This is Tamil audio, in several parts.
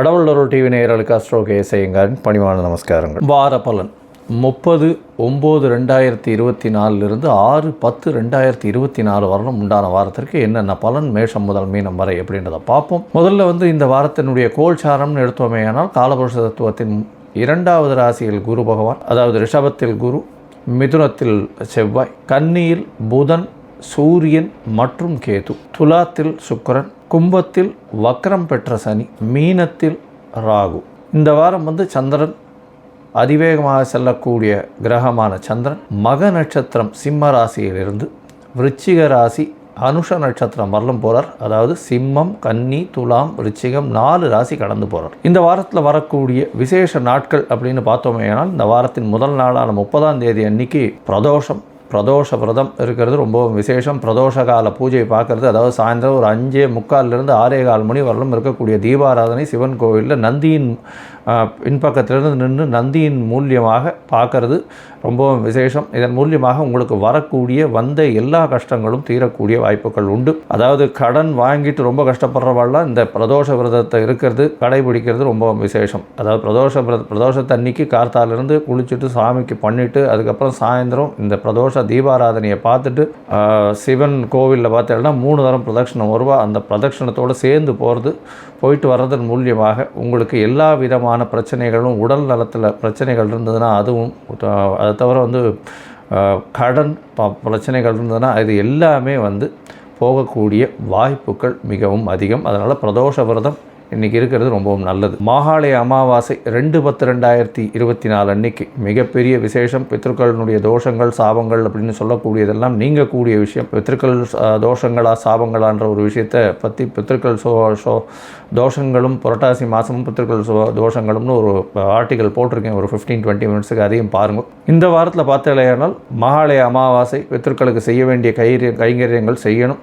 கடவுளொருள் டிவி நேயர்களுக்கு அஸ்ட்ரோ கேசையங்காரின் பணிவான நமஸ்காரங்கள். வார பலன். முப்பது ஒம்பது ரெண்டாயிரத்தி இருபத்தி நாலுலேருந்து ஆறு பத்து ரெண்டாயிரத்தி இருபத்தி நாலு வரலும் உண்டான வாரத்திற்கு என்னென்ன பலன் மேஷம் முதல் மீனம் வரை அப்படின்றத பார்ப்போம். முதல்ல வந்து இந்த வாரத்தினுடைய கோல்சாரம்னு எடுத்தோமேயானால் காலபுருஷ தத்துவத்தின் இரண்டாவது ராசியில் குரு பகவான் அதாவது ரிஷபத்தில் குரு மிதுனத்தில் செவ்வாய் கன்னியில் புதன் சூரியன் மற்றும் கேது. துலாத்தில் சுக்கரன் கும்பத்தில் வக்ரம் பெற்ற சனி மீனத்தில் ராகு. இந்த வாரம் வந்து சந்திரன் அதிவேகமாக செல்லக்கூடிய கிரகமான சந்திரன். மக நட்சத்திரம் சிம்ம ராசியிலிருந்து விருச்சிக ராசி அனுஷ நட்சத்திரம் வரலும் போகிறார் அதாவது சிம்மம் கன்னி துலாம் ரிச்சிகம் நாலு ராசி கடந்து போகிறார் இந்த வாரத்தில் வரக்கூடிய விசேஷ நாட்கள் அப்படின்னு பார்த்தோமே ஆனால் இந்த வாரத்தின் முதல் நாளான முப்பதாம் தேதி அன்னைக்கு பிரதோஷம். பிரதோஷ விரதம் இருக்கிறது ரொம்பவும் விசேஷம். பிரதோஷ கால பூஜை பார்க்கறது அதாவது சாயந்தரம் ஒரு அஞ்சே முக்கால்லேருந்து ஆறே கால் மணி வரலும் இருக்கக்கூடிய தீபாராதனை சிவன் கோவிலில் நந்தியின் பின்பக்கத்திலிருந்து நின்று நந்தியின் மூலியமாக பார்க்கறது ரொம்பவும் விசேஷம். இதன் மூலியமாக உங்களுக்கு வரக்கூடிய வந்த எல்லா கஷ்டங்களும் தீரக்கூடிய வாய்ப்புகள் உண்டு. அதாவது கடன் வாங்கிட்டு ரொம்ப கஷ்டப்படுறவாள்லாம் இந்த பிரதோஷ விரதத்தை இருக்கிறது கடைபிடிக்கிறது ரொம்பவும் விசேஷம். அதாவது பிரதோஷ விரத பிரதோஷத்தை அன்னைக்கு கார்த்தாலிருந்து குளிச்சுட்டு சாமிக்கு பண்ணிட்டு அதுக்கப்புறம் சாயந்தரம் இந்த பிரதோஷ தீபாராதனையை பார்த்துட்டு சிவன் கோவிலில் பார்த்தீங்கன்னா மூணு தரம் பிரதட்சணம் வருவா. அந்த பிரதட்சிணத்தோடு சேர்ந்து போகிறது போயிட்டு வர்றதன் மூலியமாக உங்களுக்கு எல்லா விதமான பிரச்சனைகளும் உடல் நலத்தில் பிரச்சனைகள் இருந்ததுன்னா அதுவும் அதை தவிர வந்து கடன் ப- பிரச்சனைகள் இருந்ததுன்னா அது எல்லாமே வந்து போகக்கூடிய வாய்ப்புகள் மிகவும் அதிகம். அதனால் பிரதோஷ விரதம் இன்றைக்கி இருக்கிறது ரொம்பவும் நல்லது. மாகாளய அமாவாசை ரெண்டு பத்து ரெண்டாயிரத்தி இருபத்தி நாலு அன்னைக்கு மிகப்பெரிய விசேஷம். பித்ருக்களினுடைய தோஷங்கள் சாபங்கள் அப்படின்னு சொல்லக்கூடியதெல்லாம் நீங்கக்கூடிய விஷயம். பித்ருக்கள் தோஷங்களா சாபங்களான்ற ஒரு விஷயத்தை பற்றி பித்ருக்கள் சோ சோ தோஷங்களும் புரட்டாசி மாதமும் பித்ருக்கள் சோ தோஷங்களும்னு ஒரு ஆர்டிக்கல் போட்டிருக்கேன். ஒரு ஃபிஃப்டீன் டுவெண்ட்டி மினிட்ஸுக்கு அதையும் பாருங்கள் இந்த வாரத்தில் பார்த்தலையானால் மகாலய அமாவாசை பித்ருக்களுக்கு செய்ய வேண்டிய கைரிய கைங்கரியங்கள் செய்யணும்.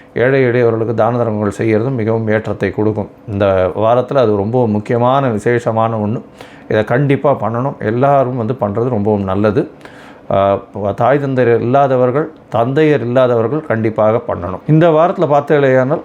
ஏழை எளியவர்களுக்கு தான தர்மங்கள் செய்கிறதும் மிகவும் ஏற்றத்தை கொடுக்கும். இந்த வாரத்தில் அது ரொம்ப முக்கியமான விசேஷமான ஒன்று இதை கண்டிப்பாக பண்ணணும். எல்லாரும் வந்து பண்ணுறது ரொம்பவும் நல்லது. தாய் தந்தையர் இல்லாதவர்கள் தந்தையர் இல்லாதவர்கள் கண்டிப்பாக பண்ணணும். இந்த வாரத்தில் பார்த்தீங்களேயானால்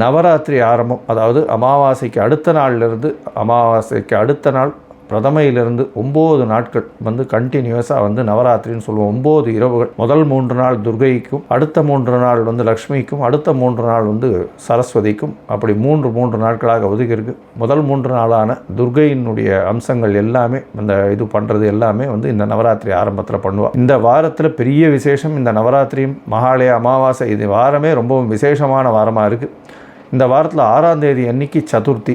நவராத்திரி ஆரம்பம் அதாவது அமாவாசைக்கு அடுத்த நாள்லேருந்து அமாவாசைக்கு அடுத்த நாள் பிரதமையிலிருந்து ஒம்பது நாட்கள் வந்து கண்டினியூஸாக வந்து நவராத்திரின்னு சொல்லுவோம். ஒம்பது இரவுகள். முதல் மூன்று நாள் துர்கைக்கும் அடுத்த மூன்று நாள் வந்து லக்ஷ்மிக்கும் அடுத்த மூன்று நாள் வந்து சரஸ்வதிக்கும். அப்படி மூன்று மூன்று நாட்களாக ஒதுக்கியிருக்கு. முதல் மூன்று நாளான துர்கையினுடைய அம்சங்கள் எல்லாமே இந்த இது பண்ணுறது எல்லாமே வந்து இந்த நவராத்திரி ஆரம்பத்தில் பண்ணுவாள் இந்த வாரத்தில் பெரிய விசேஷம் இந்த நவராத்திரியும் மகாலய அமாவாசை. இது வாரமே ரொம்பவும் விசேஷமான வாரமாக இருக்குது இந்த வாரத்தில் ஆறாம் தேதி அன்னைக்கு சதுர்த்தி.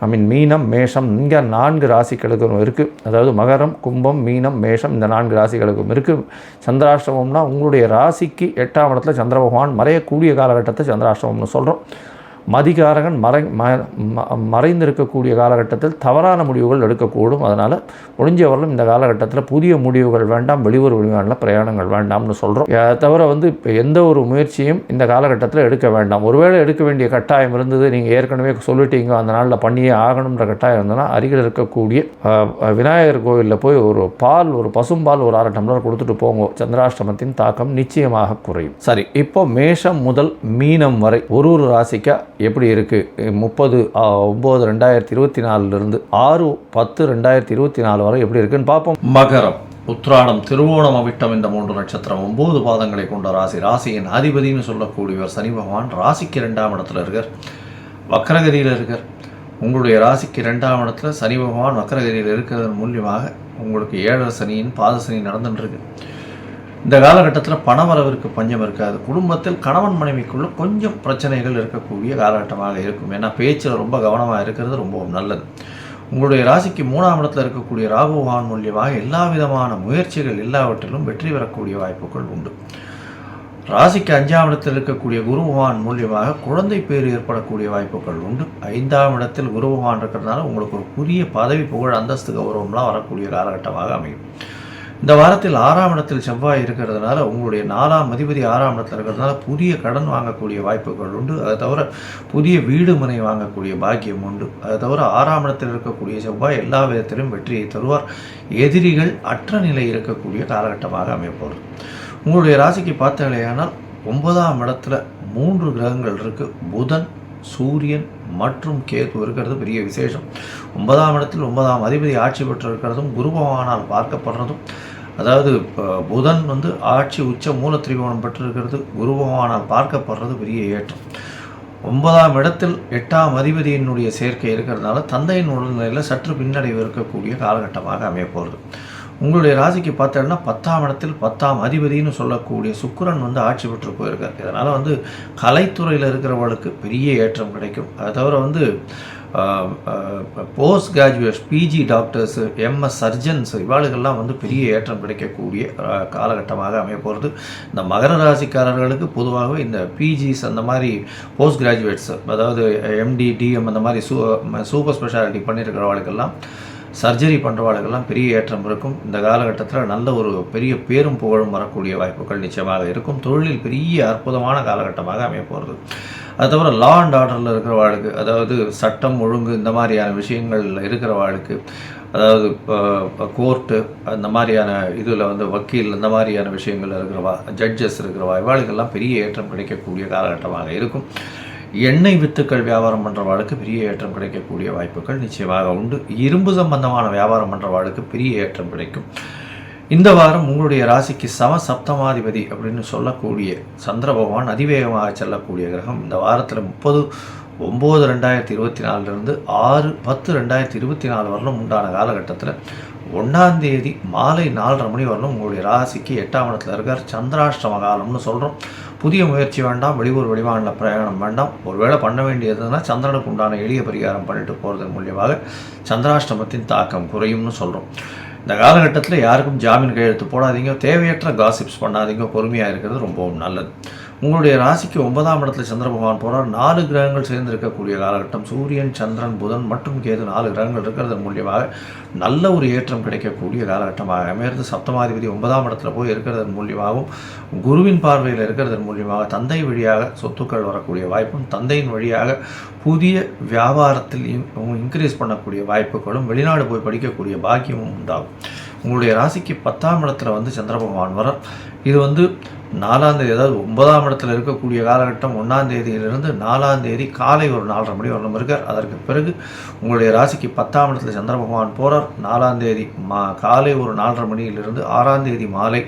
ஐ மீன் மீனம் மேஷம் இங்கே நான்கு ராசிகளுக்கும் இருக்குது அதாவது மகரம் கும்பம் மீனம் மேஷம் இந்த நான்கு ராசிகளுக்கும் இருக்குது சந்திராஷ்டமம்னா உங்களுடைய ராசிக்கு எட்டாம் இடத்துல சந்திர பகவான் மறையக்கூடிய காலகட்டத்தை சந்திராஷ்டமம்னு சொல்கிறோம் மதிகாரகன் மறை ம ம- மறைந்திருக்கக்கூடிய காலகட்டத்தில் தவறான முடிவுகள் எடுக்கக்கூடும். அதனால் முடிஞ்சவர்களும் இந்த காலகட்டத்தில் புதிய முடிவுகள் வேண்டாம் வெளியூர் வெளிநாட்டில் பிரயாணங்கள் வேண்டாம்னு சொல்கிறோம் தவிர வந்து இப்போ எந்த ஒரு முயற்சியும் இந்த காலகட்டத்தில் எடுக்க வேண்டாம். ஒருவேளை எடுக்க வேண்டிய கட்டாயம் இருந்தது நீங்கள் ஏற்கனவே சொல்லிட்டீங்க அந்த நாளில் பண்ணியே ஆகணுன்ற கட்டாயம் இருந்ததுன்னா அருகில் இருக்கக்கூடிய விநாயகர் கோவிலில் போய் ஒரு பால் ஒரு பசும்பால் ஒரு அரை டம்ளர் கொடுத்துட்டு போங்க. சந்திராஷ்டமத்தின் தாக்கம் நிச்சயமாக குறையும். சரி இப்போ மேஷம் முதல் மீனம் வரை ஒரு ஒரு ராசிக்கு எப்படி இருக்குது முப்பது ஒம்பது ரெண்டாயிரத்தி இருபத்தி நாலுலேருந்து ஆறு பத்து ரெண்டாயிரத்தி இருபத்தி நாலு வரை எப்படி இருக்குன்னு பார்ப்போம். மகரம் உத்ராடம் திருவோணம் அவிட்டம் இந்த மூன்று நட்சத்திரம் ஒம்பது பாதங்களை கொண்ட ராசி. ராசியின் அதிபதினு சொல்லக்கூடியவர் சனி பகவான் ராசிக்கு ரெண்டாம் இடத்துல இருக்கார். வக்ரகதியில் இருக்கார். உங்களுடைய ராசிக்கு ரெண்டாம் இடத்துல சனி பகவான் வக்ரகதியில் இருக்கிறதன் மூலியமாக உங்களுக்கு ஏழரை சனியின் பாத சனி நடந்துட்டுருக்கு இந்த காலகட்டத்தில் பணவரவிற்கு பஞ்சம் இருக்காது. குடும்பத்தில் கணவன் மனைவிக்குள்ள கொஞ்சம் பிரச்சனைகள் இருக்கக்கூடிய காலகட்டமாக இருக்கும். ஏன்னா பேச்சில் ரொம்ப கவனமாக இருக்கிறது ரொம்பவும் நல்லது. உங்களுடைய ராசிக்கு மூணாம் இடத்துல இருக்கக்கூடிய ராகுவான் மூலியமாக எல்லா விதமான முயற்சிகள் எல்லாவற்றிலும் வெற்றி பெறக்கூடிய வாய்ப்புகள் உண்டு. ராசிக்கு அஞ்சாம் இடத்தில் இருக்கக்கூடிய குருபகவான் மூலியமாக குழந்தை பேர் ஏற்படக்கூடிய வாய்ப்புகள் உண்டு. ஐந்தாம் இடத்தில் குருபகவான் இருக்கிறதுனால உங்களுக்கு ஒரு புதிய பதவி புகழ் அந்தஸ்து கௌரவம்லாம் வரக்கூடிய காலகட்டமாக அமையும். இந்த வாரத்தில் ஆறாம் இடத்தில் செவ்வாய் இருக்கிறதுனால உங்களுடைய நாலாம் அதிபதி ஆறாம் இடத்தில் இருக்கிறதுனால புதிய கடன் வாங்கக்கூடிய வாய்ப்புகள் உண்டு. அதை தவிர புதிய வீடு மனை வாங்கக்கூடிய பாக்கியம் உண்டு. அதை தவிர ஆறாம் இடத்தில் இருக்கக்கூடிய செவ்வாய் எல்லா விதத்திலும் வெற்றியை தருவார். எதிரிகள் அற்ற நிலை இருக்கக்கூடிய காலகட்டமாக அமைப்போகிறது உங்களுடைய ராசிக்கு பார்த்தீங்களேயானால் ஒன்பதாம் இடத்துல மூன்று கிரகங்கள் இருக்குது புதன் சூரியன் மற்றும் கேது இருக்கிறது. பெரிய விசேஷம். ஒன்பதாம் இடத்தில் ஒன்பதாம் அதிபதி ஆட்சி பெற்று இருக்கிறதும் குரு பகவானால் பார்க்கப்படுறதும் அதாவது புதன் வந்து ஆட்சி உச்ச மூல திரிகோணம் பெற்றிருக்கிறது. குரு பார்க்கப்படுறது பெரிய ஏற்றம். ஒன்பதாம் இடத்தில் எட்டாம் அதிபதியினுடைய சேர்க்கை இருக்கிறதுனால தந்தையின் உடல்நிலையில் சற்று பின்னடைவு இருக்கக்கூடிய காலகட்டமாக அமைய போகிறது உங்களுடைய ராசிக்கு பார்த்தோன்னா பத்தாம் இடத்தில் பத்தாம் அதிபதினு சொல்லக்கூடிய சுக்கரன் வந்து ஆட்சி பெற்று போயிருக்கார். இதனால் வந்து கலைத்துறையில் இருக்கிறவர்களுக்கு பெரிய ஏற்றம் கிடைக்கும். அதை தவிர வந்து post graduate PG doctors MS surgeons இவாளுகள்லாம் வந்து பெரிய ஏற்றம் கிடைக்கக்கூடிய காலகட்டமாக அமைய போகிறது இந்த மகர ராசிக்காரர்களுக்கு பொதுவாகவே இந்த பிஜிஸ் அந்த மாதிரி போஸ்ட் கிராஜுவேட்ஸ் அதாவது எம்டி டிஎம் அந்த மாதிரி சூ சூப்பர் ஸ்பெஷாலிட்டி பண்ணியிருக்கிறவர்களுக்கெல்லாம் சர்ஜரி பண்ணுறவாளுக்கெல்லாம் பெரிய ஏற்றம் இருக்கும். இந்த காலகட்டத்தில் நல்ல ஒரு பெரிய பேரும் புகழும் வரக்கூடிய வாய்ப்புகள் நிச்சயமாக இருக்கும். தொழிலில் பெரிய அற்புதமான காலகட்டமாக அமையப்போகிறது அது தவிர லா அண்ட் ஆர்டரில் இருக்கிறவாளுக்கு அதாவது சட்டம் ஒழுங்கு இந்த மாதிரியான விஷயங்களில் இருக்கிறவாளுக்கு அதாவது கோர்ட்டு அந்த மாதிரியான இதில் வந்து வக்கீல் இந்த மாதிரியான விஷயங்கள் இருக்கிறவா ஜட்ஜஸ் இருக்கிறவா இவாளுக்கெல்லாம் பெரிய ஏற்றம் கிடைக்கக்கூடிய காலகட்டமாக இருக்கும். எண்ணெய் வித்துக்கள் வியாபாரம் பண்ணுறவாளுக்கு பெரிய ஏற்றம் கிடைக்கக்கூடிய வாய்ப்புகள் நிச்சயமாக உண்டு. இரும்பு சம்பந்தமான வியாபாரம் பண்ணுறவாளுக்கு பெரிய ஏற்றம் கிடைக்கும். இந்த வாரம் உங்களுடைய ராசிக்கு சம சப்தமாதிபதி அப்படின்னு சொல்லக்கூடிய சந்திர பகவான் அதிவேகமாக செல்லக்கூடிய கிரகம். இந்த வாரத்தில் முப்பது ஒம்பது ரெண்டாயிரத்தி இருபத்தி நாலுலேருந்து ஆறு பத்து ரெண்டாயிரத்தி இருபத்தி நாலு வரலும் உண்டான காலகட்டத்தில் ஒன்றாந்தேதி மாலை நாலரை மணி வரலும் உங்களுடைய ராசிக்கு எட்டாம் இடத்துல இருக்கார். சந்திராஷ்டம காலம்னு சொல்கிறோம் புதிய முயற்சி வேண்டாம் வெளியூர் வெளிமாநில பிரயாணம் வேண்டாம். ஒருவேளை பண்ண வேண்டியதுன்னா சந்திரனுக்கு உண்டான எளிய பரிகாரம் பண்ணிட்டு போகிறதன் மூலியமாக சந்திராஷ்டமத்தின் தாக்கம் குறையும்னு சொல்கிறோம் இந்த காலகட்டத்தில் யாருக்கும் ஜாமீன் கையெழுத்து போடாதீங்க. தேவையற்ற காசிப்ஸ் பண்ணாதீங்க. பொறுமையாக இருக்கிறது ரொம்பவும் நல்லது. உங்களுடைய ராசிக்கு ஒன்பதாம் இடத்துல சந்திர பகவான் போகிறார் நாலு கிரகங்கள் சேர்ந்து இருக்கக்கூடிய காலகட்டம். சூரியன் சந்திரன் புதன் மற்றும் கேது நாலு கிரகங்கள் இருக்கிறதன் மூலியமாக நல்ல ஒரு ஏற்றம் கிடைக்கக்கூடிய காலகட்டமாக அமைந்து சப்தமாதிபதி ஒன்பதாம் இடத்துல போய் இருக்கிறதன் மூலியமாகவும் குருவின் பார்வையில் இருக்கிறதன் மூலியமாக தந்தை வழியாக சொத்துக்கள் வரக்கூடிய வாய்ப்பும் தந்தையின் வழியாக புதிய வியாபாரத்தில் இன்க்ரீஸ் பண்ணக்கூடிய வாய்ப்புகளும் வெளிநாடு போய் படிக்கக்கூடிய பாக்கியமும் உண்டாகும். உங்களுடைய ராசிக்கு பத்தாம் இடத்துல வந்து சந்திர பகவான் வரார் இது வந்து நாலாம் தேதி அதாவது ஒன்பதாம் இடத்துல இருக்கக்கூடிய காலகட்டம் ஒன்றாம் தேதியிலிருந்து நாலாம் தேதி காலை ஒரு நாலரை மணி வரணும் இருக்கார். அதற்கு பிறகு உங்களுடைய ராசிக்கு பத்தாம் இடத்துல சந்திர பகவான் போகிறார் நாலாம் தேதி மா காலை ஒரு நாலரை மணியிலிருந்து ஆறாம் தேதி மாலை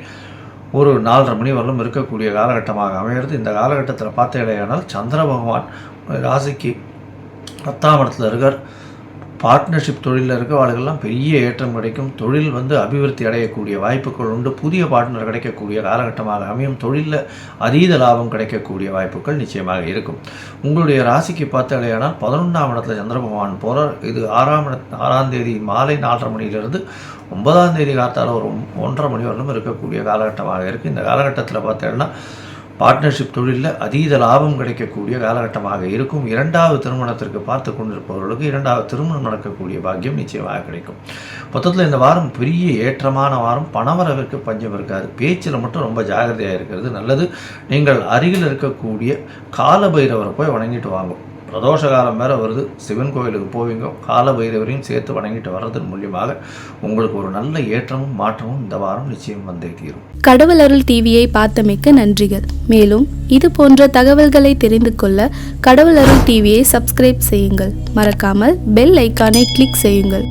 ஒரு நாலரை மணி வரலும் இருக்கக்கூடிய காலகட்டமாக அமைகிறது. இந்த காலகட்டத்தில் பார்த்தீங்களேயானால் சந்திர பகவான் ராசிக்கு பத்தாம் இடத்துல இருக்கார். பார்ட்னர்ஷிப் தொழிலில் இருக்கவர்களுக்கெல்லாம் பெரிய ஏற்றம் கிடைக்கும். தொழில் வந்து அபிவிருத்தி அடையக்கூடிய வாய்ப்புகள் உண்டு. புதிய பார்ட்னர் கிடைக்கக்கூடிய காலகட்டமாக அமையும். தொழிலில் அதீத லாபம் கிடைக்கக்கூடிய வாய்ப்புகள் நிச்சயமாக இருக்கும். உங்களுடைய ராசிக்கு பார்த்தாலேயானால் பதினொன்றாம் இடத்துல சந்திரபகவான் போகிறார் இது ஆறாம் ஆறாம் தேதி மாலை நாலரை மணியிலிருந்து ஒன்பதாம் தேதி காத்தால ஒரு ஒன்றரை மணி வரலும் இருக்கக்கூடிய காலகட்டமாக இருக்குது இந்த காலகட்டத்தில் பார்த்தேன்னா பார்ட்னர்ஷிப் தொழிலில் அதீத லாபம் கிடைக்கக்கூடிய காலகட்டமாக இருக்கும். இரண்டாவது திருமணத்திற்கு பார்த்து கொண்டிருப்பவர்களுக்கு இரண்டாவது திருமணம் நடக்கக்கூடிய பாக்கியம் நிச்சயமாக கிடைக்கும். மொத்தத்தில் இந்த வாரம் பெரிய ஏற்றமான வாரம். பணவரவிற்கு பஞ்சம் இருக்காது. பேச்சில் மட்டும் ரொம்ப ஜாகிரதையாக இருக்கிறது நல்லது. நீங்கள் அருகில் இருக்கக்கூடிய காலபைரவரை போய் வணங்கிட்டு வாங்கும் பிரதோஷ காலம் வேறு வருது. சிவன் கோயிலுக்கு போவீங்க. கால பைரவரையும் சேர்த்து வணங்கிட்டு வர்றதன் மூலியமாக உங்களுக்கு ஒரு நல்ல ஏற்றமும் மாற்றமும் இந்த வாரம் நிச்சயம் வந்தே தீரும். கடவுள் அருள் டிவியை பார்த்தமைக்க நன்றிகள். மேலும் இது போன்ற தகவல்களை தெரிந்து கொள்ள கடவுள் அருள் டிவியை சப்ஸ்கிரைப் செய்யுங்கள். மறக்காமல் பெல் ஐக்கானை கிளிக் செய்யுங்கள்.